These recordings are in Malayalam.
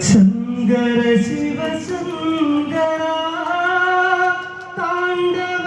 ശങ്കര ശിവ ശങ്കര താണ്ഡവ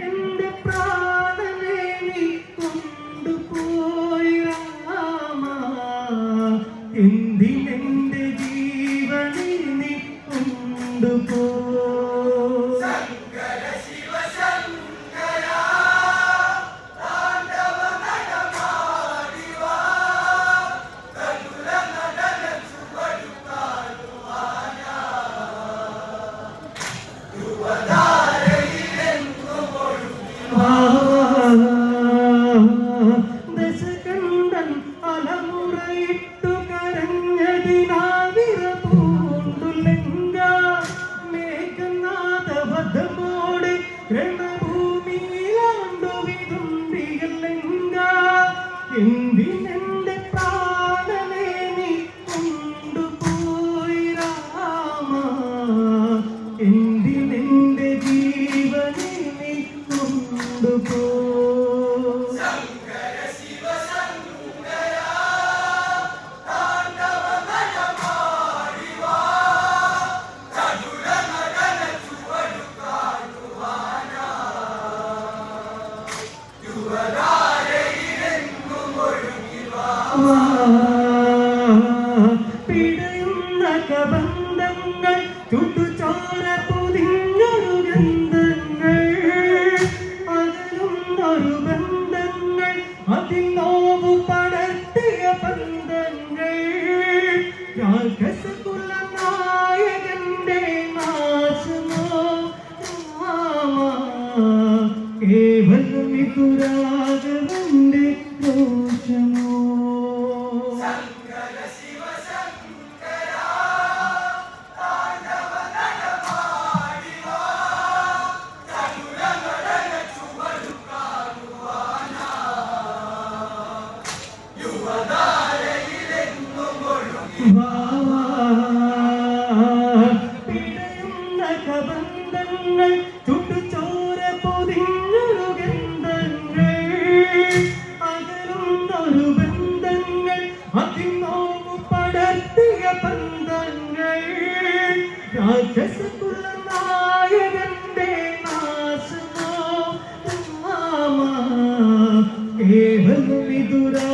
പിടയുന്ന കബന്ധങ്ങൾ ചുട്ടുചോര പൊതിഞ്ഞൊരു ഗന്ധങ്ങൾ. അകലുന്നൊരു ബന്ധങ്ങൾ അതിൽ നോവു പടർത്തിയ ബന്ധങ്ങൾ. രാക്ഷസകുല കബന്ധങ്ങൾ ചുട്ടുചോര പൊതിഞ്ഞൊരു ഗന്ധങ്ങൾ. അകലുന്നൊരു ബന്ധങ്ങൾ അതിനോവു പടർത്തിയ ബന്ധങ്ങൾ. രാക്ഷസകുല നായകന്റെ നാശമോ? കേവലം വിദുരാഗവന്റെ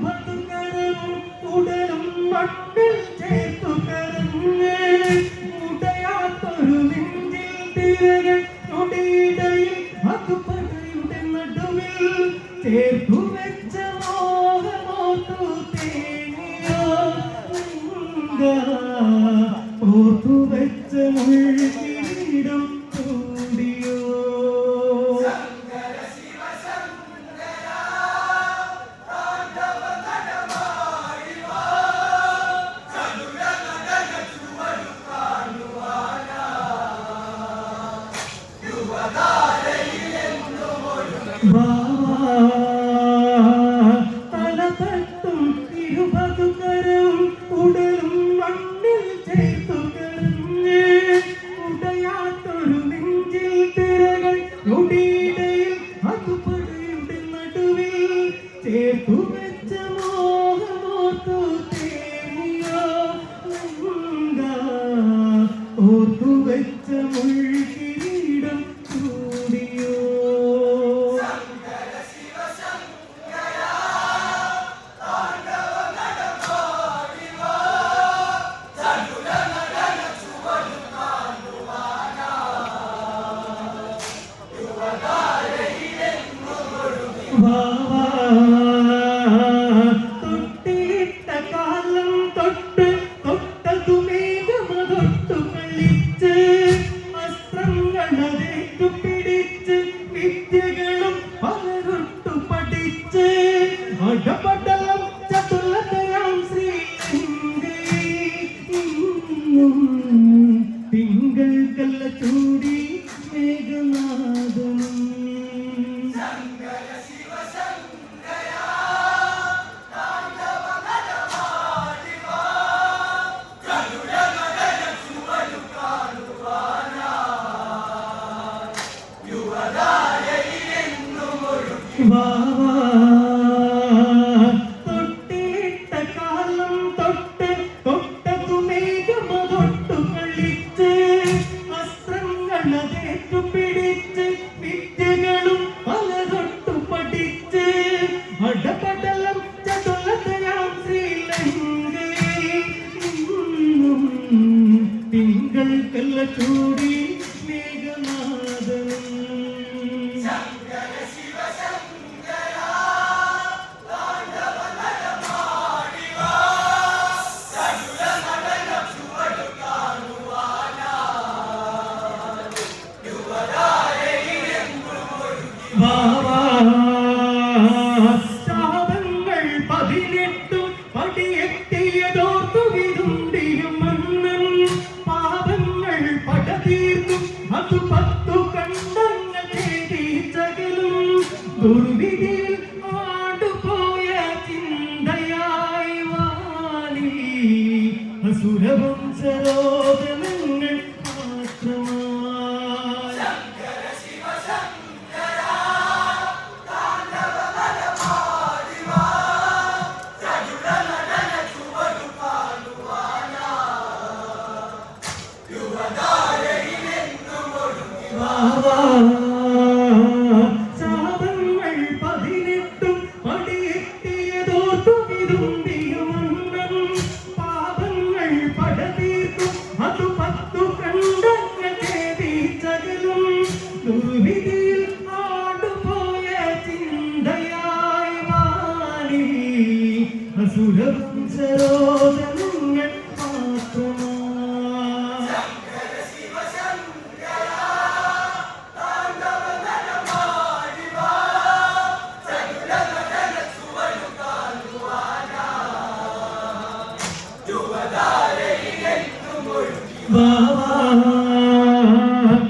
ഇരുപതുകരം ഓർത്തു വെച്ച മുഴുവൻ টুক തൊട്ടിലിട്ട കാലം തൊട്ട് തൊട്ടതു മേഘമ തൊട്ടു കളിച്ച് അസ്ത്രങ്ങളതേറ്റു പിടിച്ച് വിദ്യകളും പലതൊട്ടു പഠിച്ച് അടപടലം സുരവംശരോധന Uh-huh.